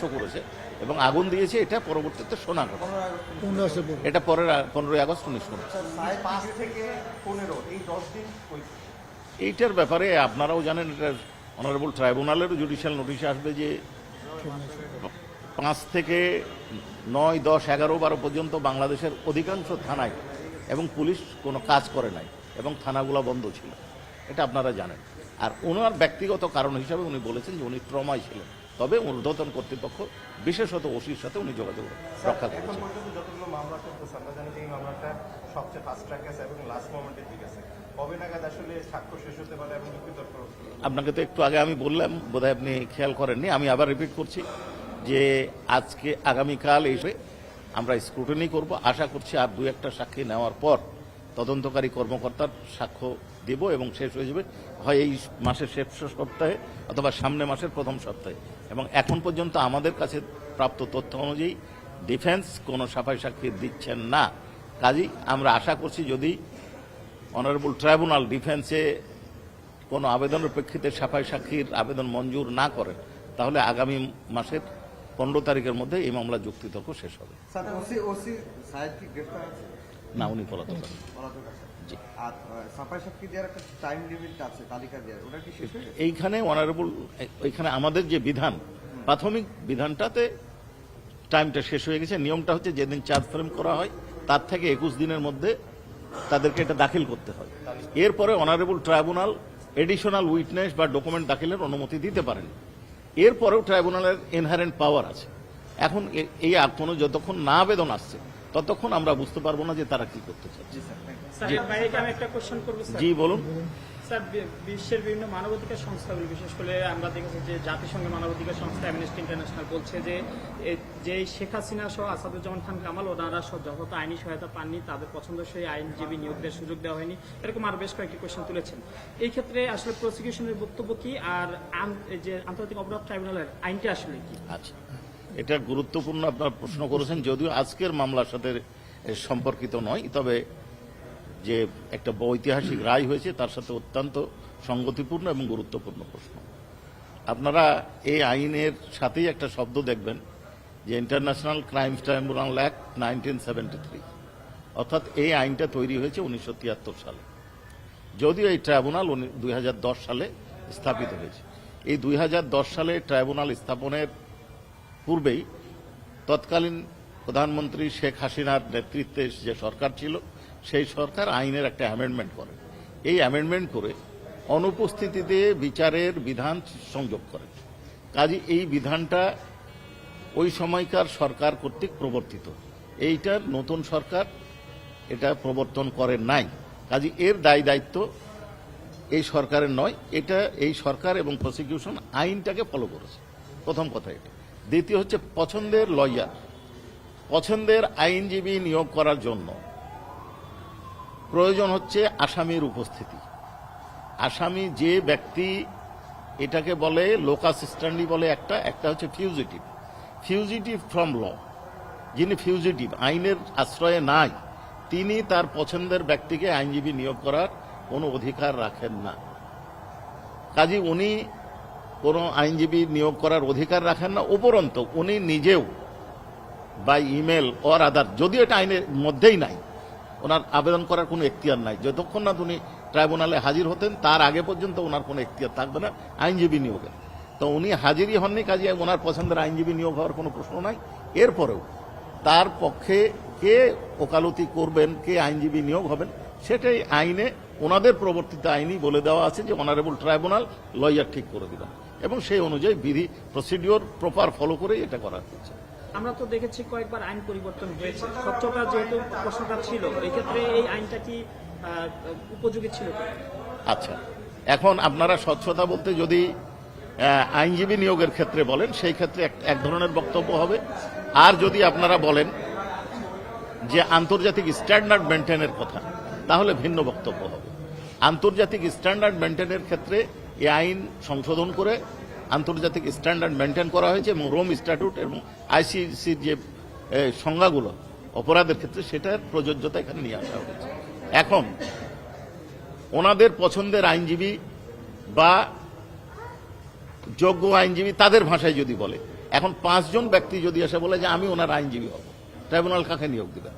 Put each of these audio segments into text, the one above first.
স্পর্শ করেছে এবং আগুন দিয়েছে এটা পরবর্তীতে শোনা গেল। এটা পরের পনেরোই আগস্ট উনিশশো এইটার ব্যাপারে আপনারাও জানেন এটা অনারেবল ট্রাইব্যুনালেরও জুডিশিয়াল নোটিশ আসবে যে পাঁচ থেকে নয় দশ এগারো বারো পর্যন্ত বাংলাদেশের অধিকাংশ থানায় এবং পুলিশ কোনো কাজ করে নাই এবং থানাগুলো বন্ধ ছিল। এটা আপনারা জানেন। আর ওনার ব্যক্তিগত কারণ হিসাবে উনি বলেছেন যে উনি ট্রমায় ছিলেন। তবে ঊর্ধ্বতন কর্তৃপক্ষ বিশেষত ওসির সাথে উনি যোগাযোগ রক্ষা করেছেন। মামলা জানি মামলাটা সবচেয়ে ফাস্ট এবং লাস্ট মোমেন্টে ঠিক আছে। কবে নাগাদ আসলে সাক্ষ্য শেষ হতে পারে এবং আপনাকে তো একটু আগে আমি বললাম বোধহয় আপনি খেয়াল করেননি আমি আবার রিপিট করছি যে আজকে আগামীকাল এসে আমরা স্ক্রুটিনি করব। আশা করছি আর দু একটা সাক্ষী নেওয়ার পর তদন্তকারী কর্মকর্তার সাক্ষ্য দেব এবং শেষ হয়ে যাবে, হয় এই মাসের শেষ সপ্তাহে অথবা সামনে মাসের প্রথম সপ্তাহে। এবং এখন পর্যন্ত আমাদের কাছে প্রাপ্ত তথ্য অনুযায়ী ডিফেন্স কোনো সাফাই সাক্ষী দিচ্ছেন না। কাজেই আমরা আশা করছি যদি অনারেবল ট্রাইব্যুনাল ডিফেন্সে কোনো আবেদনের প্রেক্ষিতে সাফাই সাক্ষীর আবেদন মঞ্জুর না করেন, তাহলে আগামী মাসের পনেরো তারিখের মধ্যে এই মামলা যুক্তিতর্ক শেষ হবে। না উনি পলাতক আছেন। জি। এইখানে অনারেবল এইখানে আমাদের যে বিধান প্রাথমিক বিধানটাতে টাইমটা শেষ হয়ে গেছে। নিয়মটা হচ্ছে যেদিন চার্জ ফ্রেম করা হয় তার থেকে একুশ দিনের মধ্যে তাদেরকে এটা দাখিল করতে হয়। এরপরে অনারেবল ট্রাইব্যুনাল এডিশনাল উইটনেস বা ডকুমেন্ট দাখিলের অনুমতি দিতে পারেন। এরপরেও ট্রাইব্যুনালের ইনহারেন্ট পাওয়ার আছে। এখন এই আর কোনো যতক্ষণ না আবেদন আসছে ততক্ষণ আমরা বুঝতে পারব না যে তারা কি করতে চাচ্ছে। স্যার। এর বাইরে কি আমি একটা কোশ্চেন করব স্যার? জি বলুন। স্যার বিশ্বের বিভিন্ন মানবাধিকার সংস্থাগুলি বিশেষ করে আমরা দেখেছি যে জাতিসংঘের মানবাধিকার সংস্থা অ্যামনেস্টি ইন্টারন্যাশনাল বলছে যে যে শেখ হাসিনা সহ আসাদুজ্জামান খান কামাল ওনারা সব যত আইনি সহায়তা পাননি তাদের পছন্দসই আইনজীবী নিয়োগ দেওয়ার সুযোগ দেওয়া হয়নি। এরকম আরও বেশ কয়েকটি কোশ্চেন তুলেছেন। এই ক্ষেত্রে আসলে প্রসিকিউশনের বক্তব্য কি? আর যে আন্তর্জাতিক অপরাধ ট্রাইব্যুনালের আইনটা আসলে কি? আচ্ছা। এটা গুরুত্বপূর্ণ আপনার প্রশ্ন করেছেন, যদিও আজকের মামলার সাথে সম্পর্কিত নয়, তবে যে একটা ঐতিহাসিক রায় হয়েছে তার সাথে অত্যন্ত সংগতিপূর্ণ এবং গুরুত্বপূর্ণ প্রশ্ন। আপনারা এই আইনের সাথেই একটা শব্দ দেখবেন যে international crime tribunal act nineteen seventy three, অর্থাৎ এই আইনটা তৈরি হয়েছে উনিশশো তিয়াত্তর সালে। যদিও এই ট্রাইব্যুনাল দুই হাজার দশ সালে স্থাপিত হয়েছে। এই দুই হাজার দশ সালে ট্রাইব্যুনাল স্থাপনের পূর্বেই তৎকালীন প্রধানমন্ত্রী শেখ হাসিনার নেতৃত্বে যে সরকার ছিল, সেই সরকার আইনের একটা অ্যামেন্ডমেন্ট করে। এই অ্যামেন্ডমেন্ট করে অনুপস্থিতিতে বিচারের বিধান সংযোগ করে। কাজে এই বিধানটা ওই সময়কার সরকার কর্তৃক প্রবর্তিত। এইটার নতুন সরকার এটা প্রবর্তন করে নাই। কাজে এর দায় দায়িত্ব এই সরকারের নয়, এটা এই সরকার এবং প্রসিকিউশন আইনটাকে ফলো করেছে। প্রথম কথা এটা। দ্বিতীয় হচ্ছে পছন্দের লয়ার, পছন্দের আইনজীবী নিয়োগ করার জন্য। প্রয়োজন হচ্ছে আসামির উপস্থিতি। আসামি যে ব্যক্তি এটাকে বলে লোকাস স্ট্যান্ডি বলে একটা একটা হচ্ছে ফিউজিটিভ ফিউজিটিভ ফ্রম ল যিনি ফিউজিটিভ আইনের আশ্রয়ে নাই, তিনি তার পছন্দের ব্যক্তিকে আইনজীবী নিয়োগ করার কোনো অধিকার রাখেন না। কাজী উনি কোনো আইনজীবী নিয়োগ করার অধিকার রাখেন না, উপরন্ত উনি নিজেও বাই ইমেল অর আদার যদিও এটা আইনের মধ্যেই নাই, ওনার আবেদন করার কোনো এখতিয়ার নাই। যতক্ষণ না উনি ট্রাইব্যুনালে হাজির হতেন, তার আগে পর্যন্ত ওনার কোনো এখতিয়ার থাকবে না, আইনজীবী নিয়োগের। তো উনি হাজিরই হননি, কাজে ওনার পছন্দের আইনজীবী নিয়োগ হওয়ার কোনো প্রশ্ন নাই। এরপরেও তার পক্ষে কে ওকালতি করবেন, কে আইনজীবী নিয়োগ হবেন, সেটাই আইনে, ওনাদের প্রবর্তিত আইনই বলে দেওয়া আছে যে অনারেবল ট্রাইব্যুনাল, লয়ার ঠিক করে দিবেন। এবং সেই অনুযায়ী বিধি প্রসিডিওর প্রপার ফলো করেই এটা করা হচ্ছে। আমরা তো দেখেছি কয়েকবার আইন পরিবর্তন হয়েছে। স্বচ্ছতা যেহেতু প্রশ্নটা ছিল এই ক্ষেত্রে এই আইনটা কি উপযোগী ছিল আচ্ছা এখন আপনারা স্বচ্ছতা বলতে যদি আইনজীবী নিয়োগের ক্ষেত্রে বলেন সেই ক্ষেত্রে এক- এক ধরনের বক্তব্য হবে। আর যদি আপনারা বলেন যে আন্তর্জাতিক স্ট্যান্ডার্ড মেনটেনের কথা তাহলে ভিন্ন বক্তব্য হবে। আন্তর্জাতিক স্ট্যান্ডার্ড মেনটেনের ক্ষেত্রে এই আইন সংশোধন করে আন্তর্জাতিক স্ট্যান্ডার্ড মেনটেন করা হয়েছে এবং রোম স্ট্যাটুট এবং আইসিসির যে সংজ্ঞাগুলো, অপরাধের ক্ষেত্রে সেটার প্রযোজ্যতা এখানে নিয়ে আসা হয়েছে। এখন, ওনাদের পছন্দের আইনজীবী বা যোগ্য আইনজীবী তাদের ভাষায় যদি বলে। এখন পাঁচজন ব্যক্তি যদি এসে বলে যে আমি ওনার আইনজীবী হব, ট্রাইব্যুনাল কাকে নিয়োগ দিবেন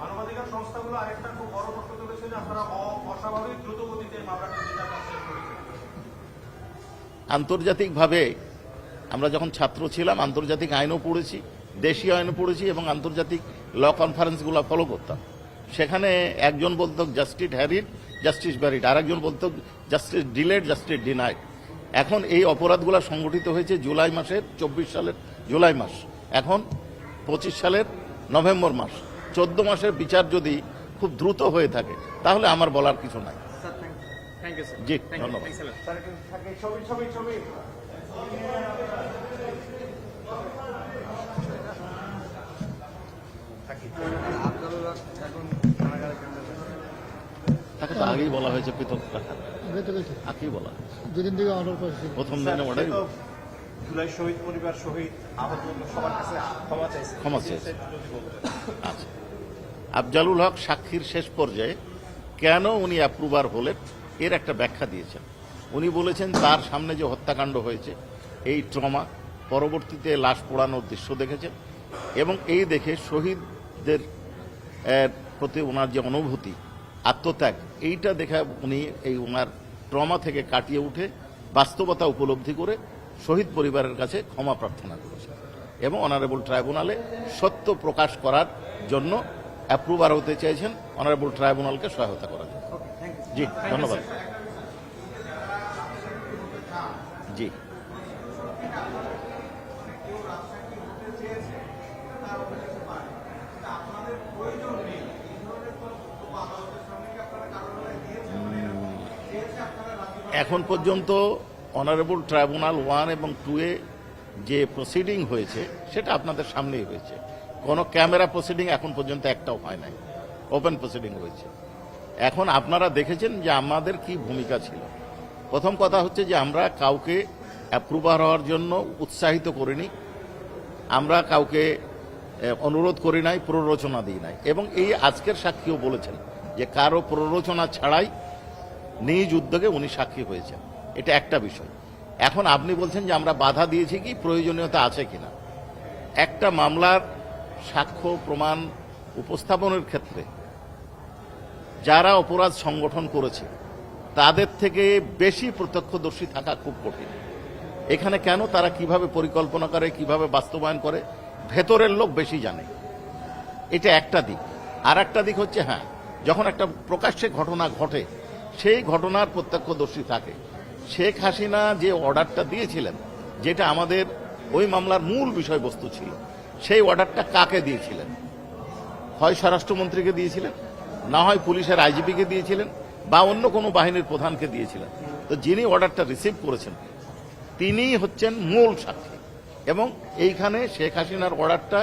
মানবাধিকার সংস্থাগুলো আরেকটা খুব বড় প্রশ্ন তুলেছে যে আপনারা অস্বাভাবিক দ্রুত গতিতে আন্তর্জাতিকভাবে আমরা যখন ছাত্র ছিলাম, আন্তর্জাতিক আইনও পড়েছি, দেশীয় আইনও পড়েছি এবং আন্তর্জাতিক ল কনফারেন্সগুলো ফলো করতাম। সেখানে একজন বলত, জাস্টিস হ্যারিড জাস্টিস ব্যারিড আর একজন বলতো, জাস্টিস ডিলেড, জাস্টিস ডিনাইড। এখন এই অপরাধগুলো সংগঠিত হয়েছে জুলাই মাসের চব্বিশ সালের, জুলাই মাস। এখন পঁচিশ সালের নভেম্বর মাস। চোদ্দ মাসের বিচার যদি খুব দ্রুত হয়ে থাকে, তাহলে আমার বলার কিছু নাই। জি, থ্যাংক ইউ ধন্যবাদ। তাকে তো আগেই বলা হয়েছে পৃথক রাখার আগেই বলা দুদিন থেকে অর্ডার করেছি। প্রথম দিনে অর্ডার জুলাই শহীদ পরিবার শহীদ আহত সবার কাছে ক্ষমা চাইছে। ক্ষমা বলতেন আচ্ছা। আফজালুল হক সাক্ষীর শেষ পর্যায়ে কেন উনি অ্যাপ্রুভার হলেন? এর একটা ব্যাখ্যা দিয়েছেন। উনি বলেছেন, তার সামনে যে হত্যাকাণ্ড হয়েছে, এই ট্রমা পরবর্তীতে লাশ পোড়ানোর দৃশ্য দেখেছেন এবং এই দেখে শহীদদের প্রতি ওনার যে অনুভূতি, আত্মত্যাগ, এইটা দেখে উনি এই ওনার ট্রমা থেকে কাটিয়ে উঠে বাস্তবতা উপলব্ধি করে শহীদ পরিবারের কাছে ক্ষমা প্রার্থনা করেছেন এবং অনারেবল ট্রাইব্যুনালে সত্য প্রকাশ করার জন্য অ্যাপ্রুভার হতে চাইছেন অনারেবল ট্রাইব্যুনালকে সহায়তা থ্যাংক ইউ জি, ধন্যবাদ। জি। এখন পর্যন্ত অনারেবল ট্রাইব্যুনাল ওয়ান এবং টু এ যে প্রসিডিং হয়েছে, সেটা আপনাদের সামনেই হয়েছে। কোনো ক্যামেরা প্রসিডিং এখন পর্যন্ত একটাও হয় নাই। ওপেন প্রসিডিং হয়েছে। এখন আপনারা দেখেছেন যে আমাদের কি ভূমিকা ছিল। প্রথম কথা হচ্ছে যে আমরা কাউকে অ্যাপ্রুভার হওয়ার জন্য উৎসাহিত করিনি। আমরা কাউকে অনুরোধ করি নাই, প্ররোচনা দিই নাই। এবং এই আজকের সাক্ষীও বলেছেন যে কারও প্ররোচনা ছাড়াই নিজ উদ্যোগে উনি সাক্ষী হয়েছেন। এটা একটা বিষয়। এখন আপনি বলছেন যে আমরা বাধা দিয়েছি কি, প্রয়োজনীয়তা আছে কিনা? একটা মামলার সাক্ষ্য প্রমাণ উপস্থাপনের ক্ষেত্রে যারা অপরাধ সংগঠন করেছে, তাদের থেকে বেশি প্রত্যক্ষদর্শী থাকা খুব কঠিন। এখানে কেন তারা কীভাবে পরিকল্পনা করে, কীভাবে বাস্তবায়ন করে, ভেতরের লোক বেশি জানে। এটা একটা দিক। আর একটা দিক হচ্ছে হ্যাঁ যখন একটা প্রকাশ্যে ঘটনা ঘটে, সেই ঘটনার প্রত্যক্ষদর্শী থাকে। শেখ হাসিনা যে অর্ডারটা দিয়েছিলেন, যেটা আমাদের ওই মামলার মূল বিষয়বস্তু ছিল, সেই অর্ডারটা কাকে দিয়েছিলেন? হয় স্বরাষ্ট্রমন্ত্রীকে দিয়েছিলেন? না হয় পুলিশের আইজিপিকে দিয়েছিলেন বা অন্য কোনো বাহিনীর প্রধানকে দিয়েছিলেন। তো যিনি অর্ডারটা রিসিভ করেছেন, তিনিই হচ্ছেন মূল সাক্ষী। এবং এইখানে শেখ হাসিনার অর্ডারটা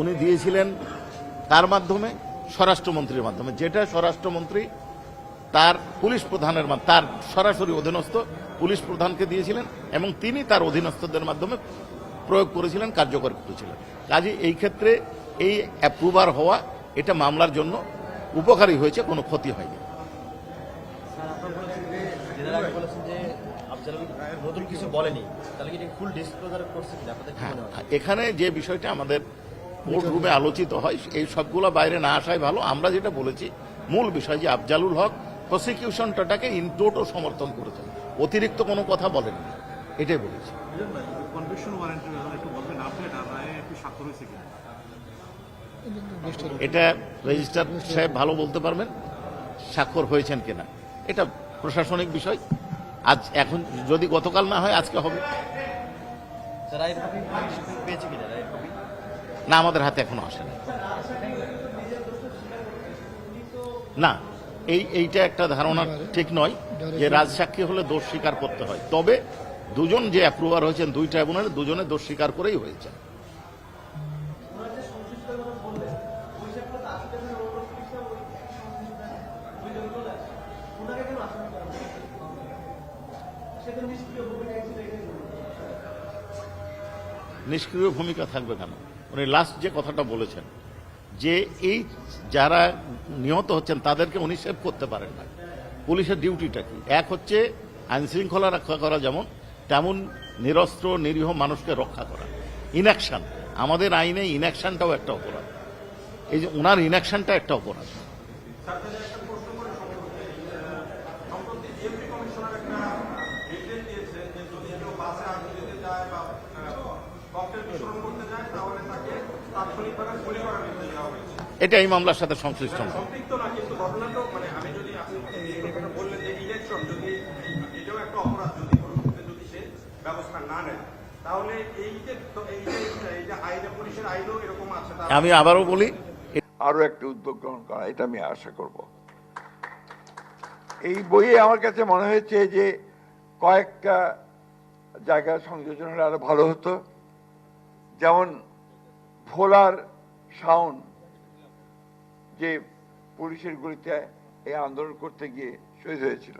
উনি দিয়েছিলেন তার মাধ্যমে, স্বরাষ্ট্রমন্ত্রীর মাধ্যমে। যেটা স্বরাষ্ট্রমন্ত্রী তার পুলিশ প্রধানের তার সরাসরি অধীনস্থ পুলিশ প্রধানকে দিয়েছিলেন এবং তিনি তার অধীনস্থদের মাধ্যমে প্রয়োগ করেছিলেন, কার্যকর করেছিলেন। কাজে এই ক্ষেত্রে এই অ্যাপ্রুভার হওয়া, এটা মামলার জন্য উপকারী হয়েছে কোনো ক্ষতি হয়নি। বলেনি। হ্যাঁ মনে হয়? এখানে যে বিষয়টা আমাদের কোর্ট রুমে আলোচিত হয় এই সবগুলো বাইরে না আসাই ভালো। আমরা যেটা বলেছি মূল বিষয় যে আফজালুল হক প্রসিকিউশনটাকে ইনটোটো সমর্থন করেছেন। অতিরিক্ত কোনো কথা বলেননি। এটাই বলেছি। কনভিকশন ওয়ারেন্টের একটু বলবেন আপনি রায়ে একটু স্বাক্ষর হয়েছে কিনা? এটা রেজিস্ট্রার সাহেব ভালো বলতে পারবেন, স্বাক্ষর হয়েছেন কিনা। এটা প্রশাসনিক বিষয়। আজ এখন যদি গতকাল না হয়, আজকে হবে। না, আমাদের হাতে এখনও আসে না না, এই, এইটা একটা ধারণা ঠিক নয় যে রাজসাক্ষী হলে দোষ স্বীকার করতে হয়। তবে দুজন যে অ্যাপ্রুভার হয়েছেন দুই ট্রাইব্যুনালে দুজনে দোষ স্বীকার করেই হয়েছে নিষ্ক্রিয় ভূমিকা থাকবে কেন? উনি লাস্ট যে কথাটা বলেছেন, যে এই যারা নিহত হচ্ছেন, তাদেরকে উনি সেভ করতে পারেন না। পুলিশের ডিউটিটা কি? এক হচ্ছে আইন শৃঙ্খলা রক্ষা করা যেমন, তেমন নিরস্ত্র, নিরীহ মানুষকে রক্ষা করা। ইনঅ্যাকশন আমাদের আইনে ইনঅ্যাকশনটাও একটা অপরাধ। এই যে ওনার ইনঅ্যাকশনটা একটা অপরাধ। এটা ডিএমপি মামলার সাথে সংশ্লিষ্ট দিয়েছে যে যদি কেউ বাসে আগুন দিতে যায় বা ককটেল বিস্ফোরণ করতে যায় তাহলে তাকে তাৎক্ষণিকভাবে গুলি করার নির্দেশ দেওয়া হয়েছে এটা এই মামলার সাথে সংশ্লিষ্ট নয় সম্পৃক্ত না কিন্তু ঘটনা তো মানে আমি যদি আপনি এই কথাটা বললেন যে ইলেকশন যদি এটাও একটা অপরাধ যদি কোনো ক্ষেত্রে যদি সে ব্যবস্থা না নেয় তাহলে এই যে তো এই যে এই যে আইনে পুলিশের আইনও এরকম আছে তার আমি আবারও বলি আরও একটা উদ্যোগ গ্রহণ করা এটা আমি আশা করব। এই বইয়ে আমার কাছে মনে হয়েছে যে কয়েকটা জায়গা সংযোজন হলে আরও ভালো হতো। যেমন ভোলার শাওন যে পুলিশের গুলিতে এই আন্দোলন করতে গিয়ে শহীদ হয়েছিল।